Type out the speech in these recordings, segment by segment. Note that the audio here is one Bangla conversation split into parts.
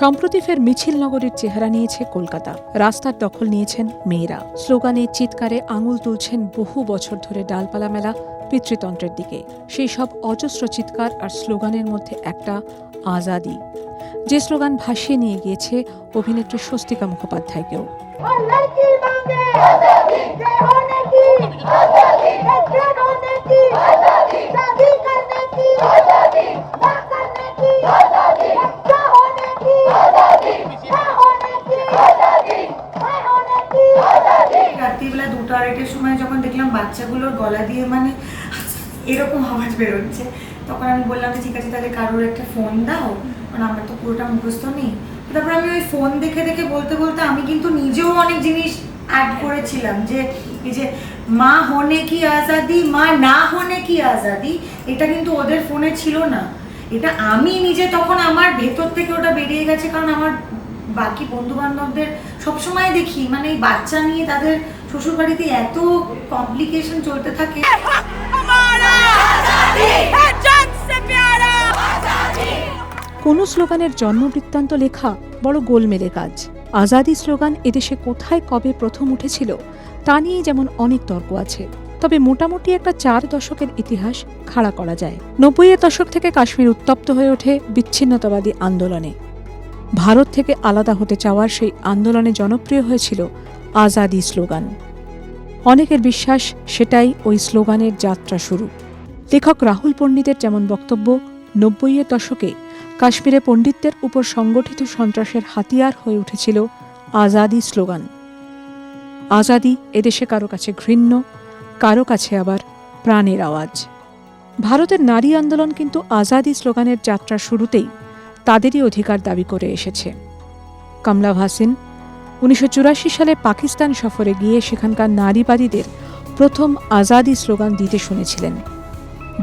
সম্প্রতি ফের মিছিল নগরীর চেহারা নিয়েছে কলকাতা। রাস্তার দখল নিয়েছেন মেয়েরা। স্লোগানে চিৎকারে আঙুল তুলছেন বহু বছর ধরে ডালপালা মেলা পিতৃতন্ত্রের দিকে। সেই সব অজস্র চিৎকার আর স্লোগানের মধ্যে একটা আজাদি। যে স্লোগান ভাসিয়ে নিয়ে গিয়েছে অভিনেত্রী স্বস্তিকা মুখোপাধ্যায়কেও। বাচ্চাগুলোর গলা দিয়ে মানে এরকম আওয়াজ বেরোচ্ছে। তখন আমি বললাম ঠিক আছে, তাহলে কারোর একটা ফোন দাও। কারণ আমার তো পুরোটা মুখস্থ নেই। তারপর আমি ওই ফোন দেখে দেখে বলতে বলতে আমি কিন্তু নিজেও অনেক জিনিস অ্যাড করেছিলাম যে, এই যে, মা হনে কি আজাদি, মা না হনে কি আজাদি? এটা কিন্তু ওদের ফোনে ছিল না। এটা আমি নিজে তখন আমার ভেতর থেকে ওটা বেরিয়ে গেছে, কারণ আমার বাকি বন্ধু বান্ধবদের সবসময় দেখি মানে এই বাচ্চা নিয়ে তাদের শ্বশুরবাড়িতে এত কমপ্লিকেশন চলতে থাকে। কোনো স্লোগানের জন্মবৃত্তান্ত লেখা বড় গোলমেলে কাজ। আজাদি স্লোগান এদেশে কোথায় কবে প্রথম উঠেছিল, তা নিয়ে যেমন অনেক তর্ক আছে, তবে মোটামুটি একটা চার দশকের ইতিহাস খাড়া করা যায়। নব্বইয়ের দশক থেকে কাশ্মীর উত্তপ্ত হয়ে ওঠে বিচ্ছিন্নতাবাদী আন্দোলনে। ভারত থেকে আলাদা হতে চাওয়ার সেই আন্দোলনে জনপ্রিয় হয়েছিল আজাদি স্লোগান। অনেকের বিশ্বাস সেটাই ওই স্লোগানের যাত্রা শুরু। লেখক রাহুল পণ্ডিতের যেমন বক্তব্য, নব্বইয়ের দশকে কাশ্মীরে পণ্ডিতদের উপর সংগঠিত সন্ত্রাসের হাতিয়ার হয়ে উঠেছিল আজাদি স্লোগান। আজাদি এদেশে কারও কাছে ঘৃণ্য, কারও কাছে আবার প্রাণের আওয়াজ। ভারতের নারী আন্দোলন কিন্তু আজাদি স্লোগানের যাত্রা শুরুতেই তাদেরই অধিকার দাবি করে এসেছে। কমলা ভাসিন উনিশশো সালে পাকিস্তান সফরে গিয়ে সেখানকার নারীবাদীদের প্রথম আজাদি স্লোগান দিতে শুনেছিলেন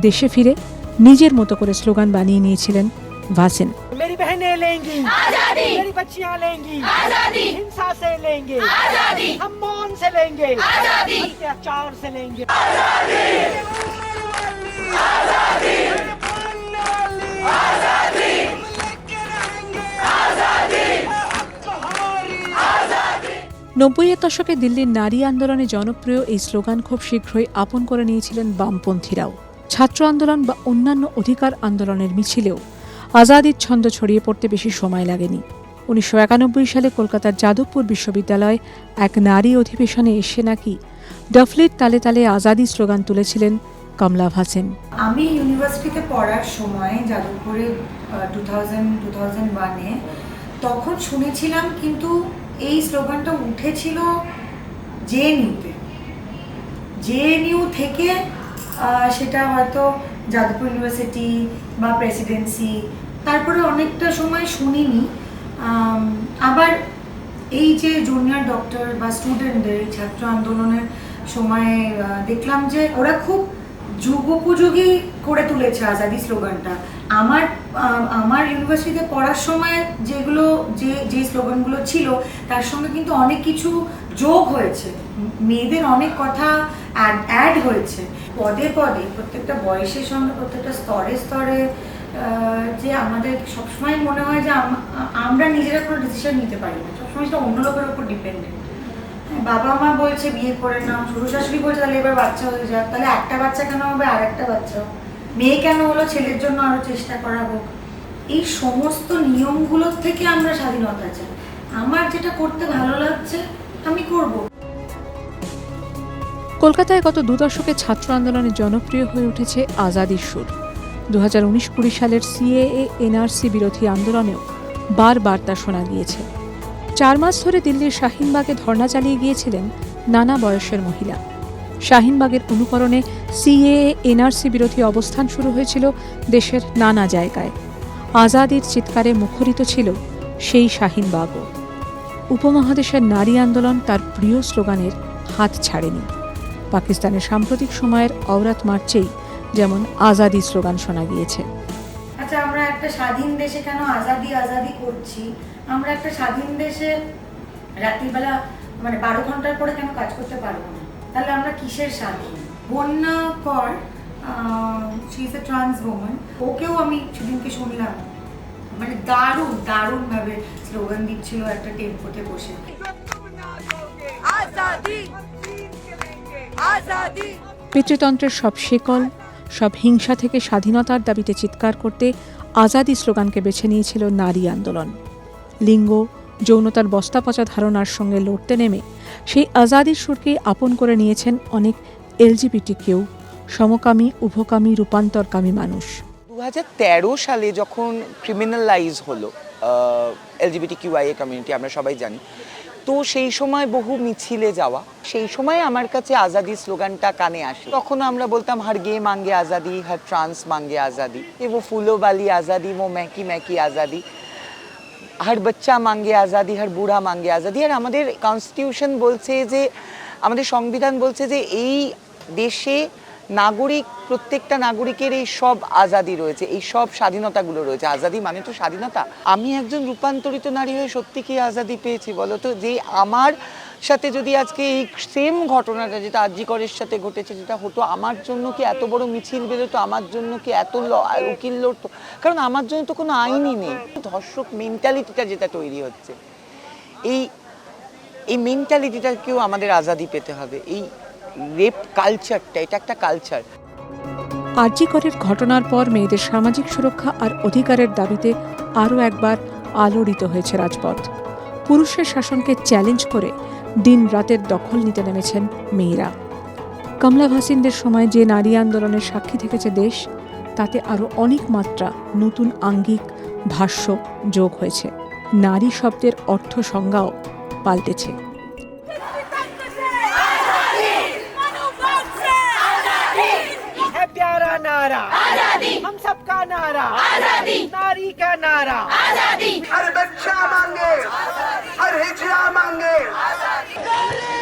দেশে ফিরে নিজের মতো করে স্লোগান বানিয়ে নিয়েছিলেন ভাসিন मेरी बहनें लेंगी आजादी मेरी बच्चियां लेंगी आजादी हिंसा से लेंगे आजादी हम मौन से लेंगे आजादी अत्याचार से लेंगे নব্বইয়ের দশকে দিল্লির নারী আন্দোলনে জনপ্রিয় এই স্লোগান খুব শীঘ্রই আপন করে নিয়েছিলেন বামপন্থীরাও। ছাত্র আন্দোলন বা অন্যান্য অধিকার আন্দোলনের মিছিলেও আজাদির ছন্দ ছড়িয়ে পড়তে বেশি সময় লাগেনি। উনিশশো একানব্বই সালে কলকাতার যাদবপুর বিশ্ববিদ্যালয়ে এক নারী অধিবেশনে এসে নাকি ডফলির তালে তালে আজাদি স্লোগান তুলেছিলেন কমলা ভাসেন। আমি ইউনিভার্সিটিতে পড়ার সময় যাদবপুরে টু থাউজেন্ড টু তখন শুনেছিলাম কিন্তু এই স্লোগানটা উঠেছিল জেএনইউতে জেএনইউ থেকে সেটা হয়তো যাদবপুর ইউনিভার্সিটি বা প্রেসিডেন্সি, তারপরে অনেকটা সময় শুনিনি। আবার এই যে জুনিয়র ডক্টর বা স্টুডেন্টদের ছাত্র আন্দোলনের সময় দেখলাম যে ওরা খুব যুগোপযোগী করে তুলেছে আজাদি স্লোগানটা। আমার আমার ইউনিভার্সিটিতে পড়ার সময় যেগুলো, যে যে স্লোগানগুলো ছিল, তার সঙ্গে কিন্তু অনেক কিছু যোগ হয়েছে। মেয়েদের অনেক কথা অ্যাড হয়েছে। পদে পদে, প্রত্যেকটা বয়সের সঙ্গে, প্রত্যেকটা স্তরে স্তরে যে আমাদের সবসময় মনে হয় যে আম- আমরা নিজেরা কোনো ডিসিশন নিতে পারি না। সবসময় সেটা অন্য লোকের উপর ডিপেন্ডেন্ট বাবা মা বলছে বিয়ে করে নাও, শ্বশুর শাশুড়ি বলছে তাহলে এবার বাচ্চা হয়ে যাক। তাহলে একটা বাচ্চা কেন হবে আর একটা বাচ্চা মেয়ে কেন হলো, ছেলের জন্য আরও চেষ্টা করা হোক। এই সমস্ত নিয়মগুলোর থেকে আমরা স্বাধীনতা চাই। আমার যেটা করতে ভালো লাগছে, আমি করব। কলকাতায় গত দু দশকে ছাত্র আন্দোলনে জনপ্রিয় হয়ে উঠেছে আজাদির সুর। দু হাজার উনিশ কুড়ি সালের সিএএ, এনআরসি বিরোধী আন্দোলনেও বারবার তা শোনা গিয়েছে। চার মাস ধরে দিল্লির শাহিনবাগে ধর্ণা চালিয়ে গিয়েছিলেন নানা বয়সের মহিলা। শাহিনবাগের অনুকরণে সিএএ, এনআরসি বিরোধী অবস্থান শুরু হয়েছিল দেশের নানা জায়গায়। আজাদির চিৎকারে মুখরিত ছিল সেই শাহিনবাগও। উপমহাদেশের নারী আন্দোলন তার প্রিয় স্লোগানের হাত ছাড়েনি। পাকিস্তানের সাম্প্রতিক সময়ের অওরাত মার্চেই যেমন আজাদি স্লোগান শোনা গিয়েছে। আচ্ছা আমরা একটা স্বাধীন দেশে কেন আজাদি আজাদি করছি? আমরা একটা স্বাধীন দেশে রাত্রিবেলা মানে বারো ঘণ্টার পরে কেন কাজ করতে পারব না? তাহলে আমরা কিসের স্বাধীন? বন্যা কর she is a trans woman ওকেও আমি সেদিনকে শুনলাম। মানে দারুণ দারুণ ভাবে স্লোগান দিচ্ছিল একটা টেম্পোতে বসে। পিতৃতন্ত্রের সব শেকল সব হিংসা থেকে স্বাধীনতার দাবিতে চিৎকার করতে আজাদি স্লোগানকে বেছে নিয়েছিল নারী আন্দোলন। লিঙ্গ যৌনতার বস্তাপচা ধারণার সঙ্গে লড়তে নেমে সেই আজাদির সুরকে আপন করে নিয়েছেন অনেক এলজিবিটি কেউ সমকামী, উভকামী, রূপান্তরকামী মানুষ। দু সালে যখন ক্রিমিনালাইজ হলো এলজিবিটি কিউআইএ কমিউনিটি আমরা সবাই জানি, তো সেই সময় বহু মিছিলে যাওয়া, সেই সময় আমার কাছে আজাদি স্লোগানটা কানে আসে। তখন আমরা বলতাম, হার গে মাঙ্গে আজাদি, হার ট্রান্স মাঙ্গে আজাদি, এ ও ফুলো বালি আজাদি, ও ম্যাকি ম্যাকি আজাদি। হর বাচ্চা মাঙ্গে আজাদি হর বুড়া মাঙ্গে আজাদি আর আমাদের কনস্টিটিউশন বলছে যে আমাদের সংবিধান বলছে যে এই দেশে নাগরিক প্রত্যেকটা নাগরিকের এই সব আজাদি রয়েছে, এই সব স্বাধীনতাগুলো রয়েছে। আজাদি মানে তো স্বাধীনতা। আমি একজন রূপান্তরিত নারী হয়ে সত্যি কি আজাদি পেয়েছি বলতো যে আমার সাথে যদি আজকে এই সেম ঘটনাটা যেটা আরজিকরের সাথে ঘটেছে, যেটা হতো আমার জন্য কি এত বড় মিছিল বেরোতো, আমার জন্য কি এত উকিল লড়তো? কারণ আমার জন্য তো কোনো আইনই নেই। ধর্ষক মেন্টালিটিটা যেটা তৈরি হচ্ছে, এই এই মেন্টালিটিটাকেও আমাদের আজাদি পেতে হবে। এই রেপ কালচারটা এটা একটা কালচার আরজিকরের ঘটনার পর মেয়েদের সামাজিক সুরক্ষা আর অধিকারের দাবিতে আরও একবার আলোড়িত হয়েছে রাজপথ। পুরুষের শাসনকে চ্যালেঞ্জ করে দিন রাতের দখল নিতে নেমেছেন মেয়েরা। কমলা ভাসিনদের সময় যে নারী আন্দোলনের সাক্ষী থেকেছে দেশ তাতে আরও অনেক মাত্রা নতুন আঙ্গিক ভাষ্য যোগ হয়েছে। নারী শব্দের অর্থ সংজ্ঞাও পাল্টেছে। Ah! हम सबका नारा। आज़ादी। नारी का नारा। आज़ादी। हर बच्चा मांगे हर हिजड़ा मांगे। पढ़ने